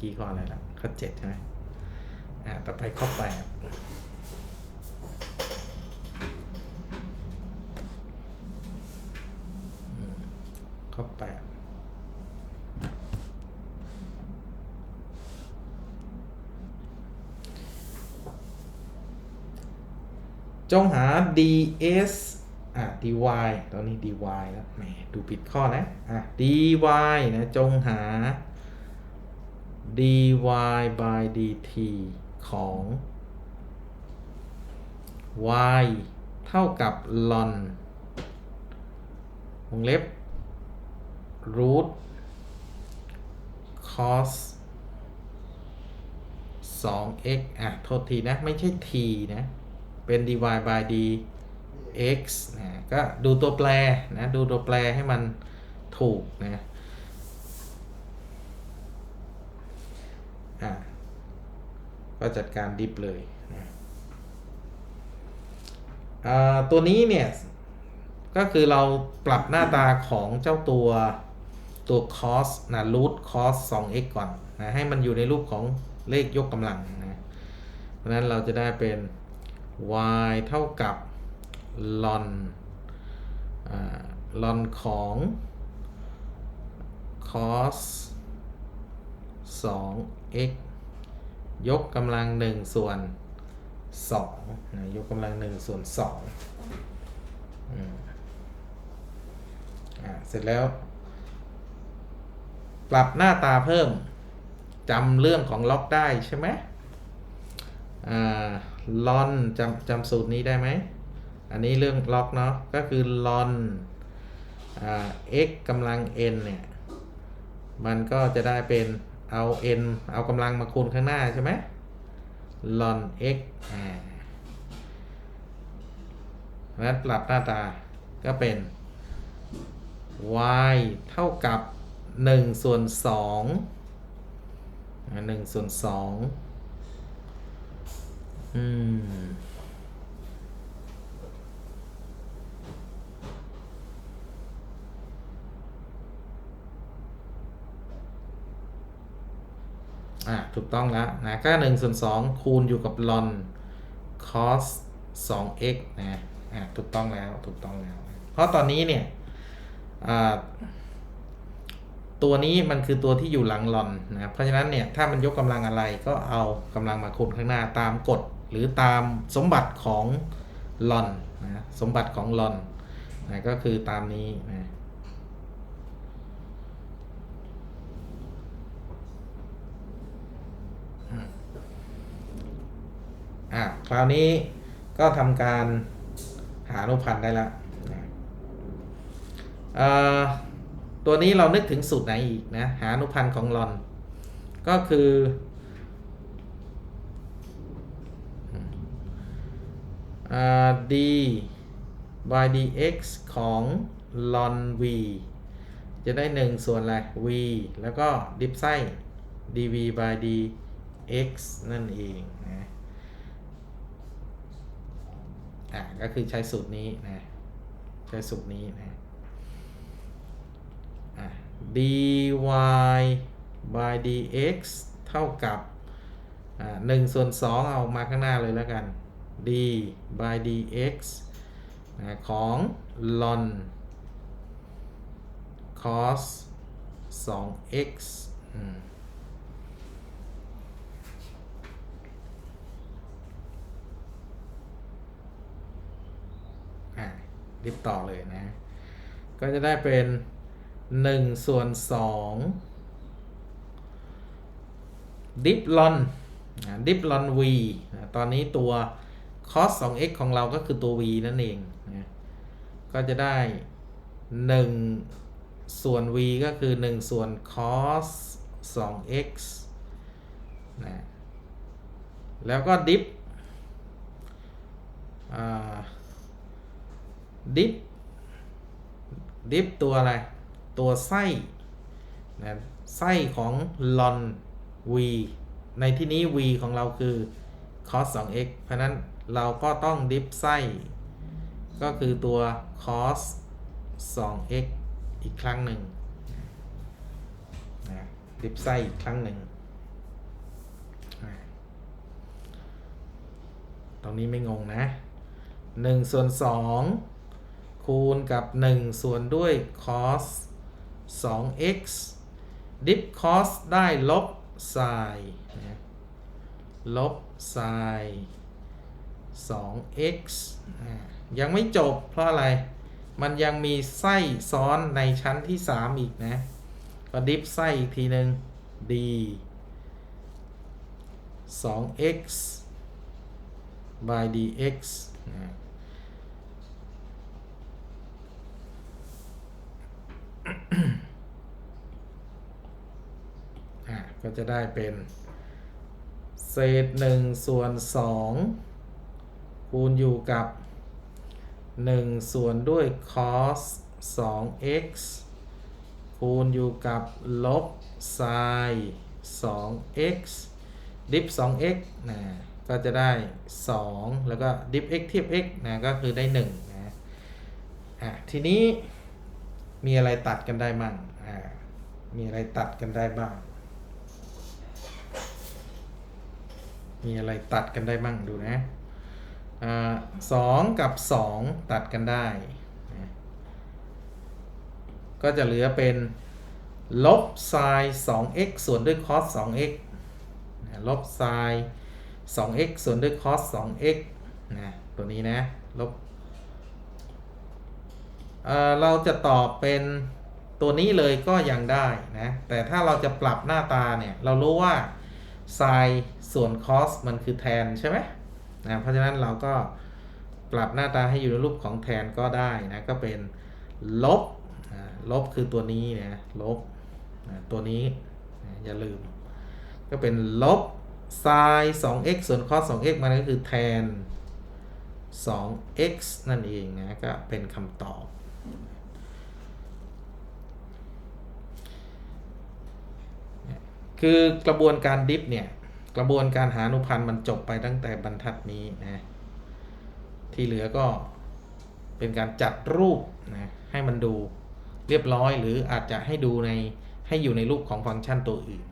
กี้ข้ออะไรละข้อเจ็ดใช่ไหมอ่าต่อไปข้อแปดข้อแปดจงหา ds อะ dy ตอนนี้ dy แล้วแหมดูผิดข้อนะ อะ dy นะ จงหา dy by dt ของ y เท่ากับ ln วงเล็บ root cos 2x อะ โทษทีนะ ไม่ใช่ t นะ เป็น dy by dx นะ ก็ดูตัวแปรนะ ดูตัวแปรให้มันถูกนะอะ ก็จัดการดิฟเลยนะตัวนี้เนี่ย ก็คือเราปรับหน้าตาของเจ้าตัวตัว cos นะ root cos 2x ก่อนนะให้มันอยู่ในรูปของเลขยกกำลังนะเพราะนั้นเราจะได้เป็น y เท่ากับ ln อ ln ของ cos 2x ยกกำลัง1ส่วน2นะยกกำลัง1ส่วน2อืมอ่าเสร็จแล้ว ปรับหน้าตาเพิ่มจำเรื่องของล็อกได้ใช่ไหมอ่าลอนจำจำสูตรนี้ได้ไหม อันนี้เรื่องล็อกเนาะก็คือลอนอ่า x กำลัง n เนี่ย มันก็จะได้เป็น เอา n เอากำลังมาคูณข้างหน้าใช่ไหม ln x อ่านั้นปรับหน้าตาก็เป็น y เท่ากับ 1 ส่วน2อ่า1ส่วน2อืม อะถูกต้องแล้วนะก็1ส่วน2คูณอยู่กับ ln cos 2x นะอะถูกต้องแล้วถูกต้องแล้ว เพราะตอนนี้เนี่ยอ่าตัวนี้มันคือตัวที่อยู่หลังลอนนะเพราะฉะนั้นเนี่ยถ้ามันยกกำลังอะไรก็เอากำลังมาคูณข้างหน้าตามกฎหรือตามสมบัติของลอนนะสมบัติของลอนนะก็คือตามนี้นะ อะคราวนี้ก็ทำการหาอนุพันธ์ได้แล้วนะตัวนี้เรานึกถึงสูตรไหนอีกนะหาอนุพันธ์ของลอน ก็คืออ d by dx ของ ln v จะได้ 1 ส่วนอะไร v แล้วก็ดิฟไส้ dv by dx นั่นเองนะ อะก็คือใช้สูตรนี้นะใช้สูตรนี้นะอะ dy by dx เท่ากับอ่าหนึ่งส่วนสองเอามาข้างหน้าเลยแล้วกัน d by dx นะของ ln cos 2x อืม อะ ดิฟต่อเลยนะ ก็จะได้เป็น1ส่วน2ดิฟลอนดิฟลอน v ตอนนี้ตัว cos 2x ของเราก็คือตัว v นั่นเองนะก็จะได้ 1 ส่วน v ก็คือ 1 ส่วน cos 2x นะแล้วก็ดิฟอ่า ดิฟดิฟตัวอะไร ตัวไส้นะไส้ของลอน v ในที่นี้ v ของเราคือ cos 2x เพราะนั้นเราก็ต้องดิฟไส้ ก็คือตัว cos 2x อีกครั้งหนึ่งนะดิฟไส้อีกครั้งหนึ่ง ตรงนี้ไม่งงนะ 1 ส่วน 2 คูณกับ 1 ส่วนด้วย cos 2x dip cos ได้ลบ sin นะลบ sin 2x อ่ายังไม่จบเพราะอะไร มันยังมีไส้ซ้อนในชั้นที่ 3 อีกนะ ก็ดิฟไส้อีกทีหนึ่ง d 2x by dx นะ ก็จะได้เป็น เศษ1ส่วน2คูณอยู่กับ 1 ส่วนด้วย cos 2x คูณอยู่กับลบ sin 2x ดิฟ 2x นะก็จะได้ 2 แล้วก็ดิฟ x เทียบ x นะก็คือได้ 1 นะอะทีนี้มีอะไรตัดกันได้มั่งอ่ามีอะไรตัดกันได้บ้าง มีอะไรตัดกันได้มั่งดูนะสองกับสองตัดกันได้นะก็จะเหลือเป็นลบ sin 2x ส่วนด้วย cos 2x นะลบ sin 2x ส่วนด้วย cos 2x นะตัวนี้นะลบเเราจะตอบเป็นตัวนี้เลยก็ยังได้นะ แต่ถ้าเราจะปรับหน้าตาเนี่ย เรารู้ว่า sin ส่วน cos มันคือแทนใช่ไหมนะเพราะฉะนั้นเราก็ปรับหน้าตาให้อยู่ในรูปของแทนก็ได้นะก็เป็นลบอ่าลบคือตัวนี้นะลบตัวนี้อย่าลืม ก็เป็นลบ sin 2x ส่วน cos 2x มันก็คือแทน 2x นั่นเองนะก็เป็นคำตอบ คือกระบวนการดิฟเนี่ย กระบวนการหาอนุพันธ์มันจบไปตั้งแต่บรรทัดนี้นะที่เหลือก็เป็นการจัดรูปนะให้มันดูเรียบร้อยหรืออาจจะให้ดูในให้อยู่ในรูปของฟังก์ชันตัวอื่น